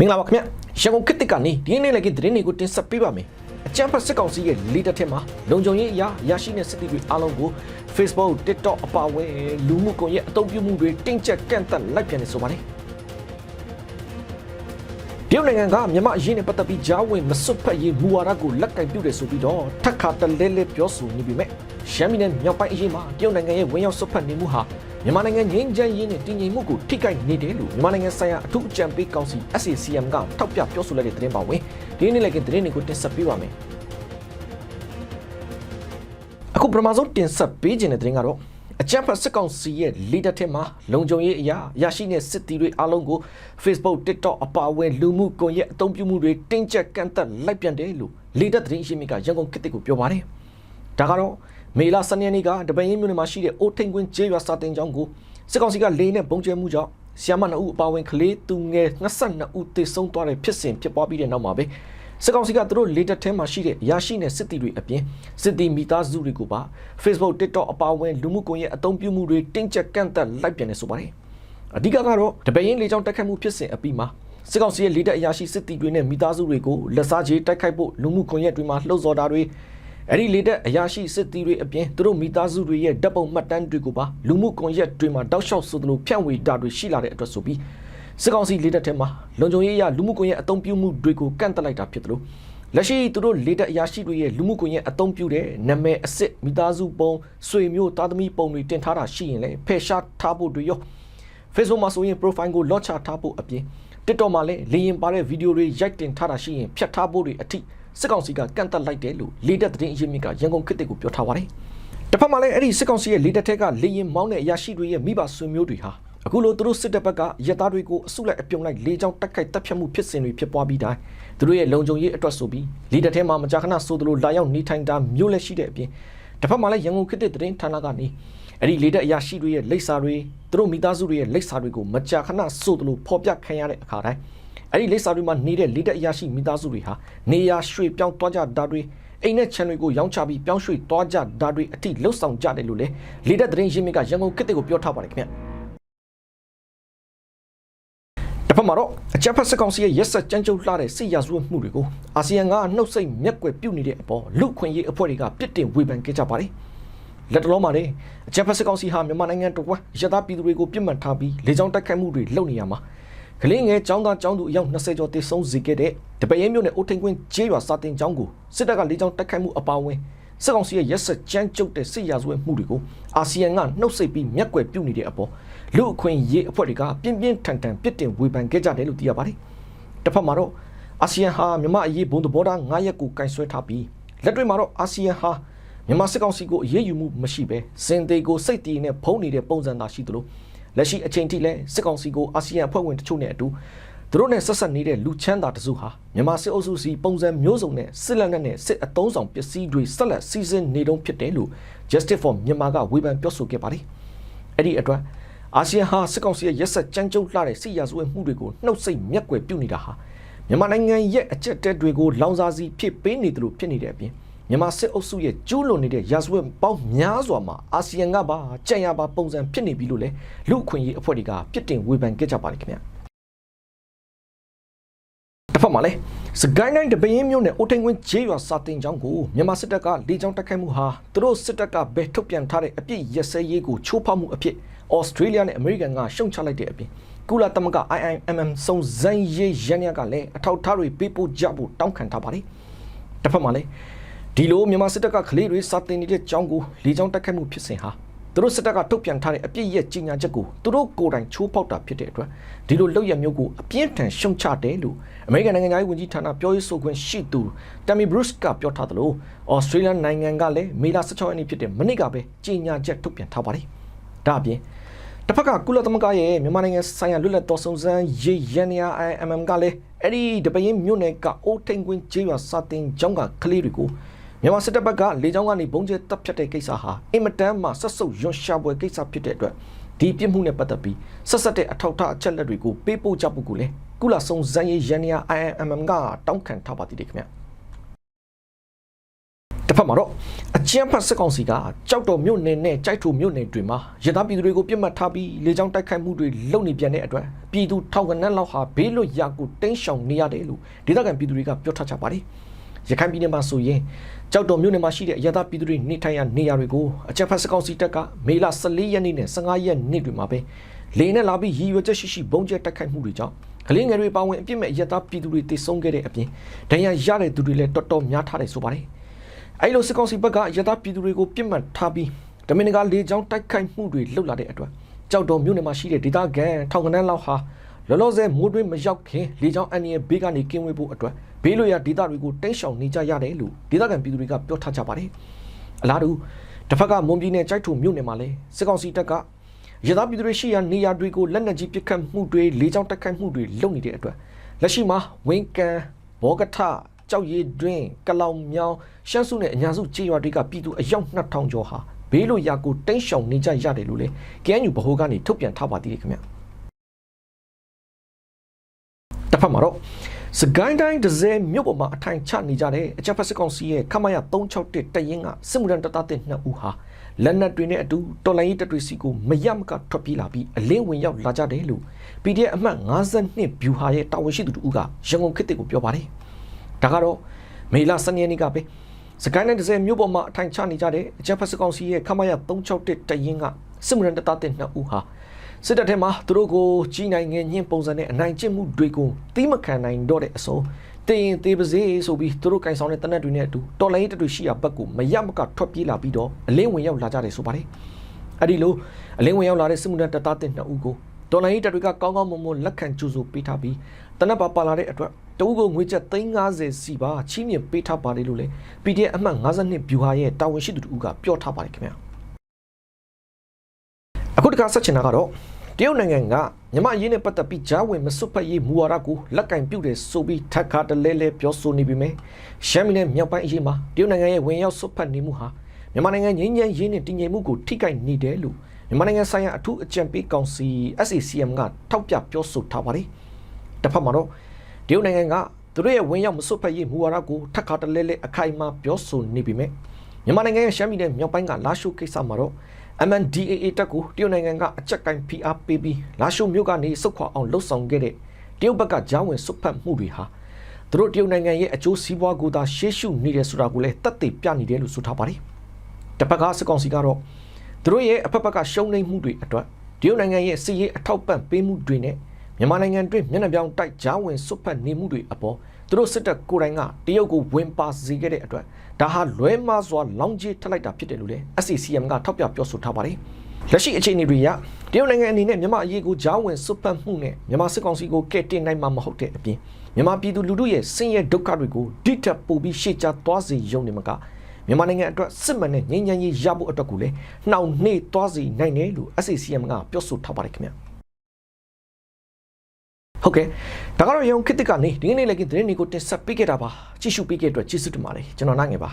မင်္ဂလာပါခင်ဗျရန်ကုန်ခေတ်တစ်ကနေဒီနေ့လည်းကသတင်းတွေကိုတင်ဆက်ပေးပါမယ်အကြံဖတ်စစ်ကောင်စီရဲ့လီဒါထက်မှာလုံခြုံရေးအရာရရှိတဲ့စစ်တီတွေအားလုံးကို Facebook TikTok အပါအဝင်လူမှုကွန်ရက်အသုံးပြုမှုတွေတင်းကျပ်ကန့်သတ်လိုက်ပြန်နေဆိုပါတယ်တရုတ်နိုင်ငံကမြန်မာအရေးနဲ့ပတ်သက်ပြီးကြားဝင်မစွတ်ဖက်ရေးမူဝါဒကိုလက်ကင်ပြုတယ်ဆိုပြီးတော့ထပ်ခါတလဲလဲပြောဆိုနေပြီမဲ့ရှမ်းပြည်နယ်မြောက်ပိုင်းအရေးမှာတရုတ်နိုင်ငံရဲ့ဝင်ရောက်စွတ်ဖက်နေမှုဟာ မြန်မာနိုင်ငံငြိမ်းချမ်းရေးနဲ့တည်ငြိမ်မှုကိုထိခိုက်နေတယ်လို့မြန်မာနိုင်ငံဆိုင်ရာအထူးအကြံပေးကောင်စီ SACM ကထောက်ပြပြောဆိုလိုက်တဲ့သတင်းပါဝင်ဒီနေ့လည်းကသတင်းတွေကိုတင်ဆက်ပေးပါမယ်အခုပထမဆုံးတင်ဆက်ပေးခြင်းတဲ့သတင်းကတော့အကြံဖတ်စစ်ကောင်စီရဲ့ leader ထက်မှာလုံခြုံရေးအရာရရှိတဲ့စစ်တီတွေအားလုံးကို Facebook TikTok အပါအဝင်လူမှုကွန်ရက်အသုံးပြုမှုတွေတင်းကျပ်ကန့်သတ်လိုက်ပြန်တယ်လို့ leader သတင်းရှိမြစ်ကရန်ကုန်ခေတ်တစ်ကိုပြောပါတယ်ဒါကတော့ မေလ12ရက်နေ့ကတပင်းရင်းမြို့နယ်မှာရှိတဲ့အိုးထိန်ကွင်းကျေးရွာစာတင်ကျောင်းကိုစစ်ကောင်စီကလေနဲ့ပုံကျဲမှုကြောင့်ဆီယမ2ဦးအပါအဝင်ကလေးသူငယ်22ဦးသေဆုံးသွားတဲ့ဖြစ်စဉ်ဖြစ်ပွားပြီးတဲ့နောက်မှာပဲစစ်ကောင်စီကသူတို့လေတက်ထဲမှာရှိတဲ့ရရှိတဲ့စစ်တီတွေအပြင်စစ်တီမိသားစုတွေကိုပါ Facebook TikTok အပါအဝင်လူမှုကွန်ရက်အသုံးပြုမှုတွေတင်းကျပ်ကန့်သတ်လိုက်ပြန်နေဆိုပါတယ်အဓိကကတော့တပင်းလေကြောင်းတိုက်ခိုက်မှုဖြစ်စဉ်အပြီးမှာစစ်ကောင်စီရဲ့လေတက်အရာရှိစစ်တီတွေနဲ့မိသားစုတွေကိုလက်စားချေတိုက်ခိုက်ဖို့လူမှုကွန်ရက်တွေမှာလှုပ်ဆော်တာတွေ အဲ့ဒီလေတက်အရာရှိစစ်တီတွေအပြင်သူတို့မိသားစုတွေရဲ့ဓာတ်ပုံမှတ်တမ်းတွေကိုပါလူမှုကွန်ရက်တွေမှာတောက်လျှောက်ဆိုသလိုဖြန့်ဝေတာတွေရှိလာတဲ့အတွက်ဆိုပြီးစစ်ကောင်စီလေတက်ထဲမှာလုံခြုံရေးအရလူမှုကွန်ရက်အသုံးပြုမှုတွေကိုကန့်သတ်လိုက်တာဖြစ်တယ်လို့လက်ရှိသူတို့လေတက်အရာရှိတွေရဲ့လူမှုကွန်ရက်အသုံးပြုတဲ့နာမည်အစစ်မိသားစုပုံဆွေမျိုးသားသမီးပုံတွေတင်ထားတာရှိရင်လည်းဖယ်ရှားထားဖို့တွေရော Facebook မှာဆိုရင် profile ကို launch ထားဖို့အပြင် TikTok မှာလည်းလေရင်ပါတဲ့ဗီဒီယိုတွေရိုက်တင်ထားတာရှိရင်ဖြတ်ထားဖို့တွေအထိ စစ်ကောင်စီကကန့်သတ်လိုက်တယ်လို့လေတက်သတင်းအရင်းမြစ်ကရန်ကုန်ခေတ်တစ်ကိုပြောထားပါတယ်။တစ်ဖက်မှာလည်းအဲ့ဒီစစ်ကောင်စီရဲ့လေတက်ထက်ကလေရင်မောင်းတဲ့အရာရှိတွေရဲ့မိဘဆွေမျိုးတွေဟာအခုလိုသူတို့စစ်တပ်ဘက်ကရသားတွေကိုအစုလိုက်အပြုံလိုက်လေကြောင်းတက်ခိုက်တပ်ဖြတ်မှုဖြစ်စဉ်တွေဖြစ်ပွားပြီးတိုင်းသူတို့ရဲ့လုံခြုံရေးအတွက်ဆိုပြီးလေတက်ထဲမှာမကြာခဏဆိုသလိုလာရောက်နေထိုင်တာမျိုးလည်းရှိတဲ့အပြင်တစ်ဖက်မှာလည်းရန်ကုန်ခေတ်တစ်သတင်းဌာနကနေအဲ့ဒီလေတက်အရာရှိတွေရဲ့လိပ်စာတွေသူတို့မိသားစုတွေရဲ့လိပ်စာတွေကိုမကြာခဏဆိုသလိုဖော်ပြခံရတဲ့အခါတိုင်း အဲ့ဒီလိပ်စာတွေမှာနေတဲ့လေတက်အရာရှိမိသားစုတွေဟာနေရာရွှေ့ပြောင်းသွားကြတာတွေအိမ်နဲ့ခြံတွေကိုရောင်းချပြီးပြောင်းရွှေ့သွားကြတာတွေအထိလှုပ်ဆောင်ကြတယ်လို့လေလေတက်သတင်းရင်းမြစ်ကရန်ကုန်ခေတ်တွေကိုပြောထားပါတယ်ခင်ဗျတစ်ဖက်မှာတော့အကြမ်းဖက်စစ်ကောင်စီရဲ့ရက်ဆက်ကြမ်းကြုတ်လှတဲ့စစ်ရာဇဝတ်မှုတွေကိုအာဆီယံကနှုတ်ဆက်မျက်ကွယ်ပြုတ်နေတဲ့အပေါ်လူခွင့်ရေးအဖွဲ့တွေကပြစ်တင်ဝေဖန်ခဲ့ကြပါတယ်လက်တလုံးမှာလေအကြမ်းဖက်စစ်ကောင်စီဟာမြန်မာနိုင်ငံတော်ရသပြည်သူတွေကိုပြစ်မှတ်ထားပြီးလေကြောင်းတိုက်ခိုက်မှုတွေလုပ်နေရမှာ ကလေးငယ်ចောင်းသားចောင်းသူအယောက်20ကျော်တေဆုံးစေခဲ့တဲ့တပည့်မြို့နယ်အိုထိန်ကွင်းကျေးရွာစာတင်ကျောင်းကိုစစ်တပ်ကလေကြောင်းတိုက်ခိုက်မှုအပါအဝင်စစ်ကောင်စီရဲ့ရက်ဆက်ကြမ်းကြုတ်တဲ့စစ်ရာဇဝတ်မှုတွေကိုအာဆီယံကနှုတ်ဆက်ပြီးမျက်ကွယ်ပြုတ်နေတဲ့အပေါ်လူအခွင့်ရေးအဖွဲ့တွေကပြင်းပြင်းထန်ထန်ပြစ်တင်ဝေဖန်ခဲ့ကြတယ်လို့သိရပါတယ်။တစ်ဖက်မှာတော့အာဆီယံဟာမြန်မာအရေးဘုံသဘောထား9ရက်ကိုကင်ဆွဲထားပြီးလက်တွေ့မှာတော့အာဆီယံဟာမြန်မာစစ်ကောင်စီကိုအရေးယူမှုမရှိဘဲစင်သေးကိုစိတ်တည်နဲ့ဖုံးနေတဲ့ပုံစံသာရှိသလို လက်ရှိအချိန်ထိလည်းစစ်ကောင်စီကိုအာဆီယံအဖွဲ့ဝင်တချို့နဲ့အတူသူတို့နဲ့ဆက်ဆက်နေတဲ့လူချမ်းသာတစုဟာမြန်မာစစ်အုပ်စုစီပုံစံမျိုးစုံနဲ့စစ်လက်နက်နဲ့စစ်အုံဆောင်ပစ္စည်းတွေဆက်လက်စီစဉ်နေတုံးဖြစ်တယ်လို့ Justice for မြန်မာကဝေဖန်ပြောဆိုခဲ့ပါတယ်။အဲ့ဒီအတွက်အာဆီယံဟာစစ်ကောင်စီရဲ့ရက်ဆက်ကြမ်းကြုတ်လှတဲ့စစ်ရာဇဝတ်မှုတွေကိုနှုတ်ဆက်မျက်ကွယ်ပြုနေတာဟာမြန်မာနိုင်ငံရဲ့အကြက်တဲတွေကိုလောင်စာစီဖြစ်ပေးနေတယ်လို့ဖြစ်နေတဲ့အပြင် မြန်မာစစ်အုပ်စုရဲ့ကျူးလွန်နေတဲ့ရာဇဝတ်ပေါင်းများစွာမှာအာဆီယံကပါကြံ့ရပါပုံစံဖြစ်နေပြီလို့လေလူအခွင့်အရေးအဖွဲ့တွေကပြစ်တင်ဝေဖန်ခဲ့ကြပါတယ်ခင်ဗျာတစ်ဖက်မှာလည်းစကိုင်းတိုင်းတပင်းမြို့နယ်အိုထိန်ကွင်းဂျေးရွာစာတင်ကျောင်းကိုမြန်မာစစ်တပ်ကလေကြောင်းတိုက်ခိုက်မှုဟာသူတို့စစ်တပ်ကဘယ်ထုတ်ပြန်ထားတဲ့အပြစ်ရက်စဲရေးကိုချိုးဖောက်မှုအဖြစ်ဩစတြေးလျနဲ့အမေရိကန်ကရှုံချလိုက်တဲ့အပြင်ကုလသမဂ္ဂ IIMM စုံစမ်းရေးရန်ရကလည်းအထောက်အထားတွေပေးပို့ကြဖို့တောင်းခံထားပါတယ်တစ်ဖက်မှာလည်း ဒီလိုမြန်မာစစ်တပ်ကကလေးတွေစာတင်နေတဲ့ကျောင်းကိုလေကြောင်းတိုက်ခိုက်မှုဖြစ်စဉ်ဟာသူတို့စစ်တပ်ကထုတ်ပြန်ထားတဲ့အပြစ်ရဲ့ကြီးညာချက်ကိုသူတို့ကိုယ်တိုင်ချိုးဖောက်တာဖြစ်တဲ့အတွက်ဒီလိုလုပ်ရမျိုးကိုအပြင်းထန်ရှုံချတယ်လို့အမေရိကန်နိုင်ငံသားရေးဝန်ကြီးဌာနပြောရေးဆိုခွင့်ရှိသူတမ်မီဘရုစ်ကပြောထားသလိုဩစတြေးလျနိုင်ငံကလည်းမေလ16ရက်နေ့ဖြစ်တဲ့မနေ့ကပဲကြီးညာချက်ထုတ်ပြန်ထားပါတယ်ဒါအပြင်တစ်ဖက်ကကုလသမဂ္ဂရဲ့မြန်မာနိုင်ငံဆိုင်ရာလွတ်လပ်သောစုံစမ်းရေးရန်နီယာ IMM ကလည်းအဲ့ဒီတပင်းမြို့နယ်ကအိုးထိန်ကွင်းကျေးရွာစာတင်ကျောင်းကကလေးတွေကို မြန်မာစစ်တပ်ဘက်ကလေကြောင်းကနေဘုံကျဲတပ်ဖြတ်တဲ့ကိစ္စဟာအင်မတန်မှဆက်ဆုပ်ရွံ့ရှာပွဲကိစ္စဖြစ်တဲ့အတွက်ဒီပြစ်မှုနဲ့ပတ်သက်ပြီးဆက်ဆက်တဲ့အထောက်အထားအချက်လက်တွေကိုပေးပို့ကြဖို့ကိုလည်းကုလစုံစမ်းရေးရန်နီယာ IMM ကတောင်းခံထားပါသေးတယ်ခင်ဗျတစ်ဖဖက်မှာတော့အကြမ်းဖက်စစ်ကောင်စီကကြောက်တော်မြို့နယ်နဲ့ကြိုက်ထူမြို့နယ်တွေမှာရထားပြည်သူတွေကိုပြစ်မှတ်ထားပြီးလေကြောင်းတိုက်ခိုက်မှုတွေလုပ်နေပြန်တဲ့အတွက်ပြည်သူထောင်ကနန်းလောက်ဟာဘေးလွတ်ရာကိုတင်းရှောင်နေရတယ်လို့ဒေသခံပြည်သူတွေကပြောထားကြပါတယ် ရခိုင်ပြည်နယ်မှာဆိုရင်ကြောက်တော်မြို့နယ်မှာရှိတဲ့ရထားပြည်သူတွေနေထိုင်ရာနေရာတွေကိုအကြမ်းဖက်စစ်ကောင်စီတပ်ကမေလ14ရက်နေ့နဲ့15ရက်နေ့တွေမှာပဲလေနဲ့လာပြီးရည်ရွယ်ချက်ရှိရှိဘုံကျဲတိုက်ခိုက်မှုတွေကြောင့်ကလေးငယ်တွေပါဝင်အပြစ်မဲ့ရထားပြည်သူတွေတေဆုံးခဲ့တဲ့အပြင်ဒဏ်ရာရတဲ့သူတွေလည်းတော်တော်များထားတယ်ဆိုပါတယ်အဲ့လိုစစ်ကောင်စီဘက်ကရသပြည်သူတွေကိုပြစ်မှတ်ထားပြီးတမင်တကာလေကြောင်းတိုက်ခိုက်မှုတွေလုပ်လာတဲ့အတွက်ကြောက်တော်မြို့နယ်မှာရှိတဲ့ဒေသခံထောင်ကနန်းလောက်ဟာ လောလောဆယ်မိုးတွင်းမရောက်ခင်လေကြောင်းအန်ရီဘေးကနေကင်းဝေးဖို့အတွက်ဘေးလွတ်ရာဒေသတွေကိုတိတ်ရှောင်နေကြရတယ်လို့ဒေသခံပြည်သူတွေကပြောထားကြပါတယ်အလားတူတစ်ဖက်ကမွန်ပြည်နယ်ကြိုက်ထုမြို့နယ်မှာလည်းစစ်ကောင်စီတပ်ကရသပြည်သူတွေရှိရာနေရာတွေကိုလက်နက်ကြီးပစ်ခတ်မှုတွေလေကြောင်းတိုက်ခိုက်မှုတွေလုပ်နေတဲ့အတွက်လက်ရှိမှာဝင်းကန်ဘောကထကြောက်ရည်တွင်ကလောင်မြောင်းရှမ်းစုနဲ့အညာစုကြေးရွာတွေကပြည်သူအယောက်2000ကျော်ဟာဘေးလို့ရာကိုတိန့်ရှောင်နေကြရတယ်လို့လေ KNU ဗဟိုကနေထုတ်ပြန်ထားပါသေးတယ်ခင်ဗျ တစ်ဖက်မှာတော့စကိုင်းတိုင်းဒဇယ်မြို့ပေါ်မှာအထိုင်ချနေကြတဲ့အကြပ်ဖက်စစ်ကောင်စီရဲ့ခမရ361တရင်ကစစ်မှုထမ်းတပ်သားတဲ့နှစ်ဦးဟာလက်နက်တွေနဲ့အတူတော်လိုင်းရေးတပ်တွေစီကိုမရမကထွက်ပြေးလာပြီးအလင်းဝင်ရောက်လာကြတယ်လို့ PDF အမှတ်52ဗျူဟာရဲ့တာဝန်ရှိသူတို့ကရန်ကုန်ခေတ်ကိုပြောပါတယ်ဒါကတော့မေလ12ရက်နေ့ကပဲစကိုင်းတိုင်း30မြို့ပေါ်မှာအထိုင်ချနေကြတဲ့အကြပ်ဖက်စကောင်စီရဲ့ခမရ361တရင်ကစစ်မှုရန်တပ်သားတဲ့နှစ်ဦးဟာ စစ်တပ်ထဲမှာသူတို့ကိုကြီးနိုင်ငယ်ညှင်းပုံစံနဲ့အနိုင်ကျင့်မှုတွေကိုတီးမခံနိုင်တော့တဲ့အဆုံးတင်ရင်သေးပါစေဆိုပြီးသူတို့ကင်ဆောင်တဲ့တနက်တွေနဲ့အတူတော်လိုင်းတပ်တွေရှိရာဘက်ကိုမရမကထွက်ပြေးလာပြီးတော့အလင်းဝင်ရောက်လာကြတယ်ဆိုပါတယ်အဲ့ဒီလိုအလင်းဝင်ရောက်လာတဲ့စစ်မှုရန်တပ်သားတဲ့နှစ်ဦးကိုဒေါ်လာရေးတပ်တွေကကောင်းကောင်းမွန်မွန်လက်ခံကြိုးဆိုပေးထားပြီးတနက်ပါပါလာတဲ့အတွက်တအုပ်ကိုငွေကျပ်350စီပါချီးမြှင့်ပေးထားပါတယ်လို့လည်း PDF အမှတ်52ဗျူဟာရဲ့တာဝန်ရှိသူတို့ကပြောထားပါတယ်ခင်ဗျာ အခုတခါဆက်ချင်တာကတော့တရုတ်နိုင်ငံကမြမအရေးနဲ့ပတ်သက်ပြီးဂျားဝင်မစွတ်ဖက်ရေးမူဝါဒကိုလက်ကင်ပြုတ်တယ်ဆိုပြီးထက်ခါတလဲလဲပြောဆိုနေပြီမယ်ရှမ်းပြည်နယ်မြောက်ပိုင်းအရေးမှာတရုတ်နိုင်ငံရဲ့ဝင်ရောက်စွတ်ဖက်နေမှုဟာမြန်မာနိုင်ငံငြိမ်းချမ်းရေးနဲ့တည်ငြိမ်မှုကိုထိခိုက်နေတယ်လို့မြန်မာနိုင်ငံဆိုင်ရာအထူးအကြံပေးကောင်စီ SACM ကထောက်ပြပြောဆိုထားပါတယ်တစ်ဖက်မှာတော့တရုတ်နိုင်ငံကသူတို့ရဲ့ဝင်ရောက်မစွတ်ဖက်ရေးမူဝါဒကိုထက်ခါတလဲလဲအခိုင်အမာပြောဆိုနေပြီမယ်မြန်မာနိုင်ငံရဲ့ရှမ်းပြည်နယ်မြောက်ပိုင်းကလာရှိုးကိစ္စမှာတော့ MNDAA တက်ကိုတရုတ်နိုင်ငံကအကြက်ကင် PR ပေးပြီးလာရှိုးမြို့ကနေစုခွာအောင်လှုပ်ဆောင်ခဲ့တဲ့တရုတ်ဘက်ကဂျားဝင်စွတ်ဖက်မှုတွေဟာသူတို့တရုတ်နိုင်ငံရဲ့အကျိုးစီးပွားကိုသာရှေ့ရှုနေတယ်ဆိုတာကိုလည်းတတ်သိပြနေတယ်လို့ဆိုထားပါတယ်တစ်ဖက်ကစစ်ကောင်စီကတော့သူတို့ရဲ့အဖက်ဖက်ကရှုံးနိမ့်မှုတွေအတွက်တရုတ်နိုင်ငံရဲ့စီးရေးအထောက်ပံ့ပေးမှုတွေနဲ့မြန်မာနိုင်ငံတွင်းမျက်နှာပြောင်းတိုက်ဂျားဝင်စွတ်ဖက်နေမှုတွေအပေါ် သူတို့စစ်တပ်ကိုယ်တိုင်ကတရုတ်ကိုဝင်ပါစေခဲ့တဲ့အတွက်ဒါဟာလွဲမှားစွာလောင်ကြီးထက်လိုက်တာဖြစ်တယ်လို့လည်း SCCM ကထောက်ပြပြောဆိုထားပါတယ်လက်ရှိအခြေအနေတွေရတရုတ်နိုင်ငံအနေနဲ့မြန်မာအရေးကိုဂျားဝင်စွတ်ဖက်မှုနဲ့မြန်မာစစ်ကောင်စီကိုကဲ့တင်နိုင်မှာမဟုတ်တဲ့အပြင်မြန်မာပြည်သူလူထုရဲ့ဆင်းရဲဒုက္ခတွေကိုဒီထက်ပိုပြီးရှေ့ချသွားစေရုံနဲ့မကမြန်မာနိုင်ငံအတွက်စစ်မှန်တဲ့ငြိမ်းချမ်းရေးရဖို့အတွက်ကိုလည်းနှောင့်နှေးသွားစေနိုင်တယ်လို့ SCCM ကပြောဆိုထားပါတယ်ခင်ဗျာဟုတ်ကဲ့ ဒါကတော့ရုံခစ်တစ်ကနေဒီကနေ့လည်းကသတင်းတွေကိုတင်ဆက်ပေးခဲ့တာပါကြည့်ရှုပေးခဲ့တဲ့အတွက်ကျေးဇူးတင်ပါတယ်ကျွန်တော်နိုင်ငယ်ပါ